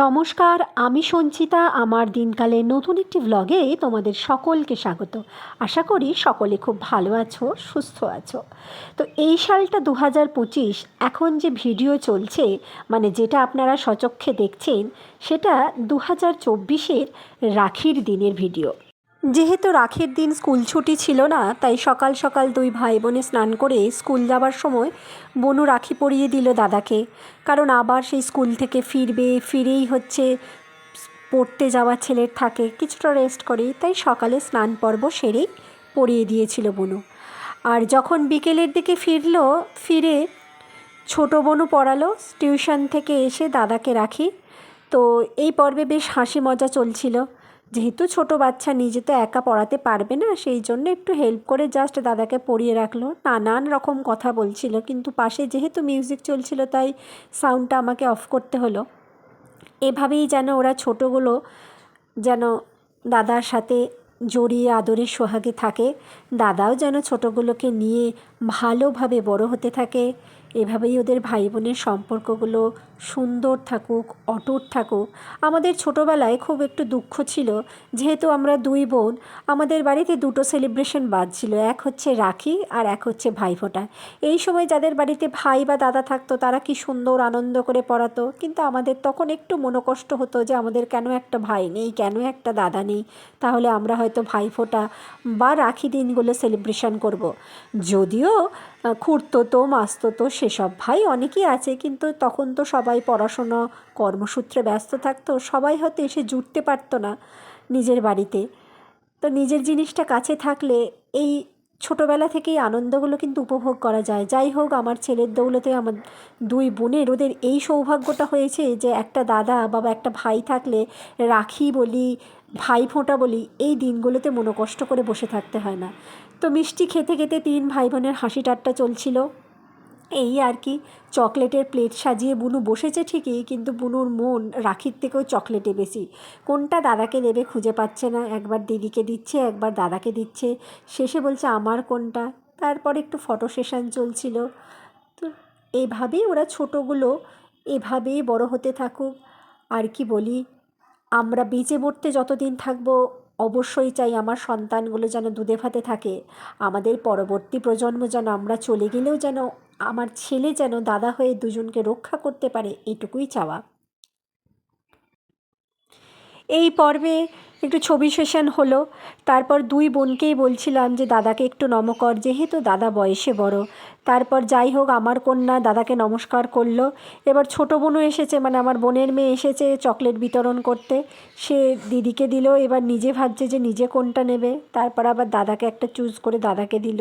নমস্কার, আমি সঞ্চিতা। আমার দিনকালে নতুন একটি ব্লগে তোমাদের সকলকে স্বাগত। আশা করি সকলে খুব ভালো আছো, সুস্থ আছো। তো এই সালটা দু পঁচিশ, এখন যে ভিডিও চলছে মানে যেটা আপনারা সচক্ষে দেখছেন, সেটা দু হাজার চব্বিশের রাখির দিনের ভিডিও যেহেতু রাখির দিন স্কুল ছুটি ছিল না, তাই সকাল সকাল দুই ভাই বোনে স্নান করে স্কুল যাবার সময় বনু রাখি পরিয়ে দিল দাদাকে। কারণ আবার সেই স্কুল থেকে ফিরবে, ফিরেই হচ্ছে পড়তে যাওয়া ছেলের থাকে, কিছুটা রেস্ট করে তাই সকালে স্নান পর্ব সেরেই পরিয়ে দিয়েছিল বনু। আর যখন বিকেলের দিকে ফিরল, ফিরে ছোটো বনু পড়ালো টিউশন থেকে এসে দাদাকে রাখি। তো এই পর্বে বেশ হাসি মজা চলছিল। যেহেতু ছোট বাচ্চা, নিজে তো একা পড়াতে পারবে না, সেই জন্য একটু হেল্প করে জাস্ট দাদাকে পড়িয়ে রাখল। নানান রকম কথা বলছিল, কিন্তু পাশে যেহেতু মিউজিক চলছিল, তাই সাউন্ডটা আমাকে অফ করতে হলো। এভাবেই যেন ওরা ছোটোগুলো যেন দাদার সাথে জড়িয়ে আদরের সোহাগে থাকে, দাদাও যেন ছোটোগুলোকে নিয়ে ভালোভাবে বড় হতে থাকে। এভাবেই ওদের ভাই বোনের সম্পর্কগুলো সুন্দর থাকুক, অটুট থাকুক। আমাদের ছোটোবেলায় খুব একটু দুঃখ ছিল। যেহেতু আমরা দুই বোন, আমাদের বাড়িতে দুটো সেলিব্রেশন বাদ ছিল। এক হচ্ছে রাখি আর এক হচ্ছে ভাইফোঁটা। এই সময় যাদের বাড়িতে ভাই বা দাদা থাকতো, তারা কি সুন্দর আনন্দ করে পড়াতো? কিন্তু আমাদের তখন একটু মনোকষ্ট হতো যে আমাদের কেন একটা ভাই নেই, কেন একটা দাদা নেই? তাহলে আমরা হয়তো ভাইফোঁটা বা রাখি দিনগুলো সেলিব্রেশন করব। যদিও খুঁড়তো তো, মাসতো তো, সেসব ভাই অনেকেই আছে। কিন্তু তখন তো সবাই পড়াশোনা, কর্মসূত্রে ব্যস্ত থাকতো, সবাই হয়তো এসে জুটতে পারতো না নিজের বাড়িতে। তো নিজের জিনিসটা কাছে থাকলে এই ছোটোবেলা থেকেই আনন্দগুলো কিন্তু উপভোগ করা যায়। যাই হোক, আমার ছেলের দৌলতে আমার দুই বোনের, ওদের এই সৌভাগ্যটা হয়েছে যে একটা দাদা বা একটা ভাই থাকলে রাখি বলি, ভাই ফোঁটা বলি, এই দিনগুলোতে মনোকষ্ট করে বসে থাকতে হয় না। তো মিষ্টি খেতে খেতে তিন ভাই বোনের হাসি ঠাট্টা চলছিল। এই আর কি, চকলেটের প্লেট সাজিয়ে বুনু বসেছে ঠিকই, কিন্তু বুনুর মন রাখির থেকেও চকলেটে বেশি। কোনটা দাদাকে দেবে খুঁজে পাচ্ছে না, একবার দিদিকে দিচ্ছে, একবার দাদাকে দিচ্ছে। শেষে বলছে, আমার কোনটা? তারপর একটু ফটো সেশন চলছিল। তো এইভাবেই ওরা ছোটোগুলো এভাবেই বড় হতে থাকুক। আর কি বলি, আমরা বেঁচে পড়তে যতদিন থাকব অবশ্যই চাই আমার সন্তানগুলো যেন দুধে ভাতে থাকে। আমাদের পরবর্তী প্রজন্ম যেন আমরা চলে গেলেও যেন আমার ছেলে যেন দাদা হয়ে দুজনকে রক্ষা করতে পারে, এটুকুই চাওয়া। এই পর্বে একটু ছবি সেশন হলো, তারপর দুই বোনকেই বলছিলাম যে, দাদাকে একটু নমকর, যেহেতু দাদা বয়সে বড় তারপর যাই হোক, আমার কন্যা দাদাকে নমস্কার করল। এবার ছোটো বোনও এসেছে মানে আমার বোনের মেয়ে এসেছে চকলেট বিতরণ করতে। সে দিদিকে দিল, এবার নিজে ভাবছে যে নিজে কোনটা নেবে। তারপর আবার দাদাকে একটা চুজ করে দাদাকে দিল।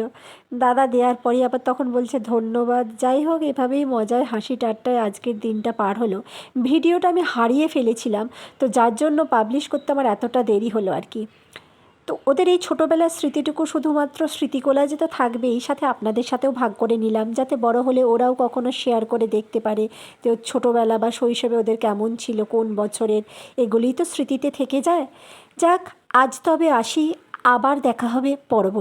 দাদা দেওয়ার পরই আবার তখন বলছে, ধন্যবাদ। যাই হোক, এভাবেই মজায় হাসি টাট্টায় আজকের দিনটা পার হলো। ভিডিওটা আমি হারিয়ে ফেলেছিলাম, তো যার জন্য পাবলিশ করতে আমার এতটা দেরি হলো আর কি। তো ওদের এই ছোটোবেলার স্মৃতিটুকু শুধুমাত্র স্মৃতিকোলাজে তো থাকবেই, সাথে আপনাদের সাথেও ভাগ করে নিলাম, যাতে বড় হলে ওরাও কখনো শেয়ার করে দেখতে পারে যে ছোটোবেলা বা শৈশবে ওদের কেমন ছিল, কোন বছরের, এগুলিই তো স্মৃতিতে থেকে যায়। যাক, আজ তবে আসি, আবার দেখা হবে পরবর্তী